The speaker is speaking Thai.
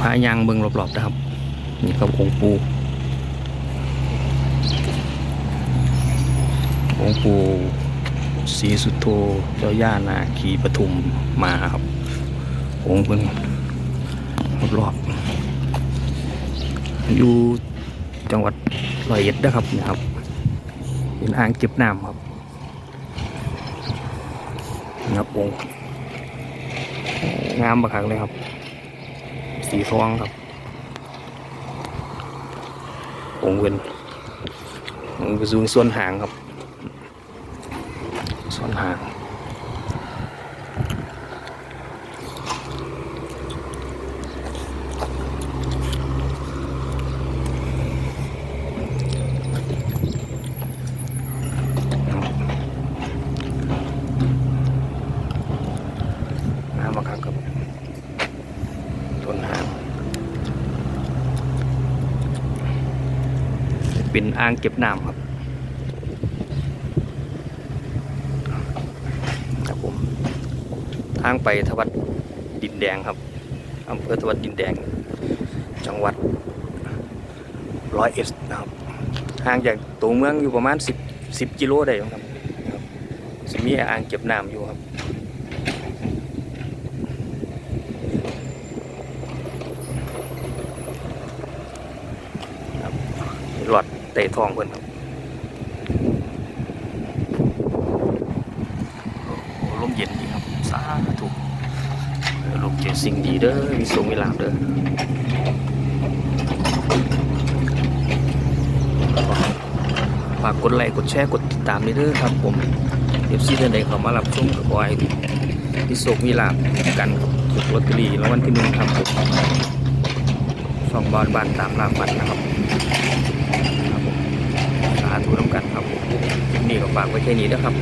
พายางเบิงรอบๆนะครับ นี่ครับองค์ปูองค์ปูศรีสุโธเจ้าย่านาคีปทุมมาครับองค์เบิงรอบๆอยู่จังหวัดร้อยเอ็ดนะครับนะครับเป็นอ่างเก็บน้ำครับนะครับองค์งามบักคักเลยครับ สีทองครับองค์เวนองค์กระซูงส่วนหางครับ ส่วนหางน้ำมะขามครับต้นหาง เป็นอ่างเก็บน้ำครับครับผมทางไปทวัดดินแดงครับอำเภอทวัดดินแดง จังหวัดร้อยเอ็ดนะครับ ห่างจากตัวเมืองอยู่ประมาณ10 10กิโลได้ครับครับสิมีอ่างเก็บน้ำอยู่ครับหลอด เตะทองเพิ่นครับโอ้ลมเย็นดีครับสาธุเออลมเจอสิ่งดีเด้อมีสงมีลาบเด้อฝากกดไลค์กดแชร์กดติดตามนี่เด้อครับผมเอฟซีท่านใดเข้ามารับชมก็ขอให้มีโชคมีลาบกันครับถูกลอตเตอรี่รางวัลที่หนึ่งครับผมช่องบอลบานตามลาฝันนะครับครับผมสาธุน้ำกันครับผมคลิปนี่ก็ ฝากไว้แค่นี้นะครับ